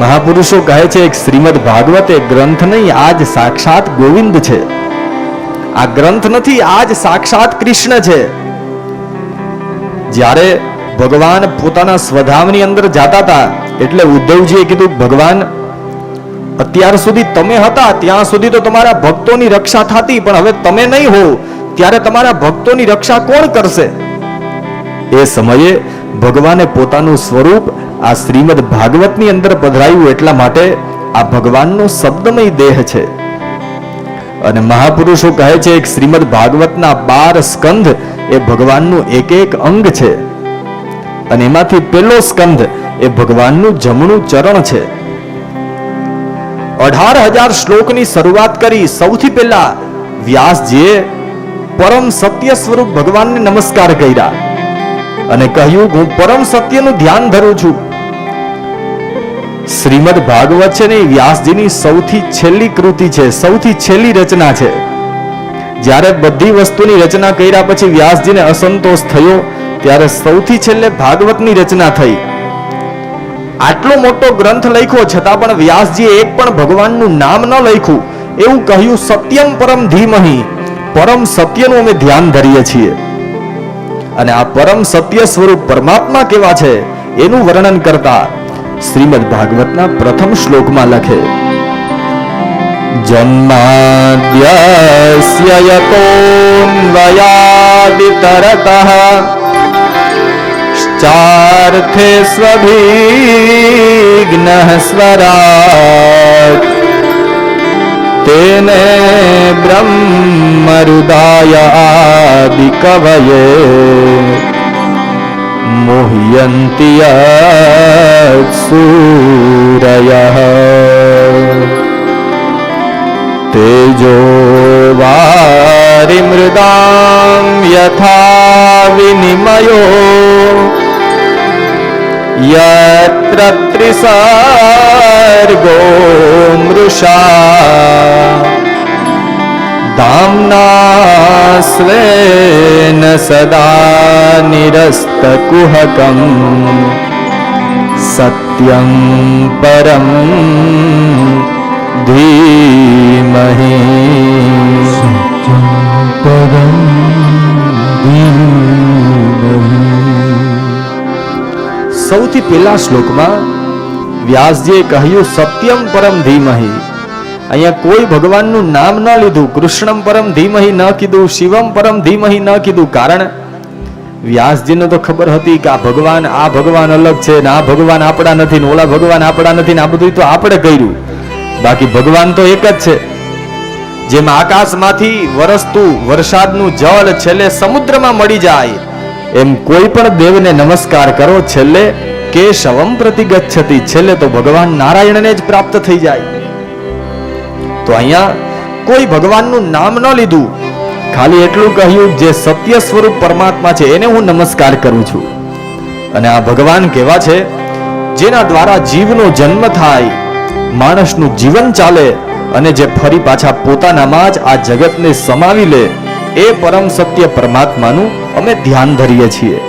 મહાપુરુષો કહે છે, એક શ્રીમદ ભાગવત એ ગ્રંથ નહીં, આજ સાક્ષાત ગોવિંદ છે. આ ગ્રંથ નથી, આજ સાક્ષાત કૃષ્ણ છે. જ્યારે ભગવાન પોતાના સ્વધામની અંદર જાતા હતા, એટલે ઉદ્ધવજીએ કીધું, ભગવાન, અત્યાર સુધી તમે હતા, ત્યાં સુધી તો તમારા ભક્તોની રક્ષા થતી, પણ હવે તમે નહીં હો ત્યારે તમારા ભક્તોની રક્ષા કોણ કરશે? એ સમયે ભગવાને પોતાનું સ્વરૂપ આ શ્રીમદ ભાગવતની અંદર પધરાયું એટલા માટે આ ભગવાનનો શબ્દમય દેહ છે. અને મહાપુરુષો કહે છે, એક શ્રીમદ ભાગવતના બાર સ્કંધ એ ભગવાનનું એક એક અંગ છે. અને એમાંથી પેલો સ્કંધ એ ભગવાનનું જમણું ચરણ છે. અઢાર હજાર શ્લોકની શરૂઆત કરી સૌથી પહેલા વ્યાસજીએ પરમ સત્ય સ્વરૂપ ભગવાનને નમસ્કાર કર્યા. અને કહ્યું, હું પરમ સત્યનું ધ્યાન ધરું છું. શ્રીમદ ભાગવત છે ને વ્યાસજીની સૌથી છેલ્લી કૃતિ છે, સૌથી છેલ્લી રચના છે. જ્યારે બધી વસ્તુની રચના કર્યા પછી વ્યાસજીને અસંતોષ થયો, ત્યારે સૌથી છેલ્લે ભાગવતની રચના થઈ. આટલો મોટો ગ્રંથ લખ્યો, છતાં પણ વ્યાસજીએ એક પણ ભગવાનનું નામ ન લખ્યું. એવું કહ્યું, સત્યમ પરમ ધીમહી, પરમ સત્યનું અમે ધ્યાન ધરીએ છીએ. અને આ પરમ સત્ય સ્વરૂપ પરમાત્મા કેવા છે, એનું વર્ણન કરતા શ્રીમદ ભાગવતના પ્રથમ શ્લોકમાં લખે, જન્માદ્યસ્ય યતોન્વયાદિતરતઃ ચાર્થે સ્વભિઘ્નઃ સ્વરાટ તેને બ્રહ્મરુદાય कवये मुह्यन्ति यः तेजो वारिमृदां यथा विनिमयो। यत्र त्रिसर्गो मृषा। दाम्ना स्वेन सदा निरस्तकुहकम् सत्यं परं धीमहि परं સૌથી પહેલા શ્લોકમાં વ્યાસજીએ કહ્યું સત્યમ પરમ ધીમહી અહીંયા કોઈ ભગવાનનું નામ ન લીધું. કૃષ્ણમ પરમ ધીમહી ન કીધું. શિવમ પરમ ધીમહી ન કીધું. કારણ વ્યાસજીને તો ખબર હતી કે આ ભગવાન આ ભગવાન અલગ છે ને આ ભગવાન આપણા નથી ને ઓલા ભગવાન આપણા નથી ને આ બધું તો આપણે કર્યું. બાકી ભગવાન તો એક જ છે. જેમ આકાશમાંથી વરસતું વરસાદનું જળ છેલ્લે સમુદ્રમાં મળી જાય, એમ કોઈ પણ દેવને નમસ્કાર કરો. છેલ્લે કેશવમ પ્રતિગચ્છતી. છેલ્લે તો ભગવાન નારાયણને જ પ્રાપ્ત થઈ જાય. તો અહીંયા કોઈ ભગવાનનું નામ ન લીધું. ખાલી એટલું કહ્યું જે સત્ય સ્વરૂપ પરમાત્મા છે, એને હું નમસ્કાર કરું છું. અને આ ભગવાન કેવા છે? જેના દ્વારા જીવનો જન્મ થાય, માણસનું જીવન ચાલે, અને જે ફરી પાછા પોતાનામાં જ આ જગતને સમાવી લે, એ પરમ સત્ય પરમાત્માનું અમે ધ્યાન ધરીએ છીએ.